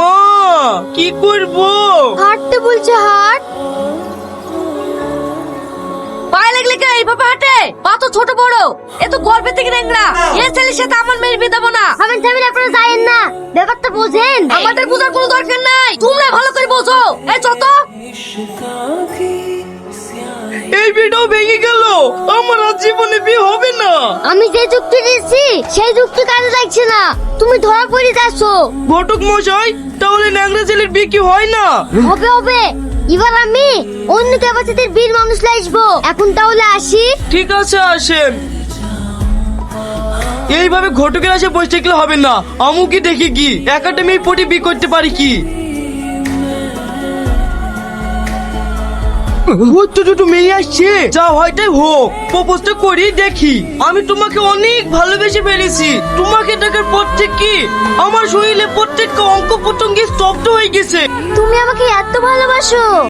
মা কি করব? হাঁটতে বলছে হাট। পায়ে লাগলে কে এইভাবে হাঁটে? পা তো ছোট বড়। এ তো গর্ভে থেকে ন্যাংরা। এ ছেলের সাথে আমার মেয়ের বিয়ে দেবো না। থামেন থামেন আপনারা যায়েন না। ব্যাপারটা বোঝেন। আমাদের বোঝার কোনো দরকার নাই। তোমরা ভালো করে বোঝো। এই চত। এই বিয়েটাও ভেঙে গেল। আমার আর জীবনে বিয়ে হবে আমি যে যুক্তি দিচ্ছি সেই যুক্তি কাজে লাগছে না। তুমি ধরা পড়ে যাচ্ছ। ঘটক মশাই তাহলে ন্যাংরা ছেলের বিয়ে কি হয় না? হবে হবে। এবার আমি অন্য ক্যাপাসিটির বীর মানুষ আসব। এখন তাহলে আসি। ঠিক আছে আসেন। এইভাবে ঘটকের আসে বসে থাকলে হবে না। আমুকে দেখি কি একাডেমি পটি বি করতে পারি কি? তো দুটো মেয়ে আসছে। যা হয় হোক প্রপোজটা করি দেখি। আমি তোমাকে অনেক ভালোবেসে ফেলেছি। তোমাকে দেখার পর আমার শরীরে প্রত্যেকটা অঙ্গ প্রত্যঙ্গে স্তব্ধ হয়ে গেছে। তুমি আমাকে এত ভালোবাসো।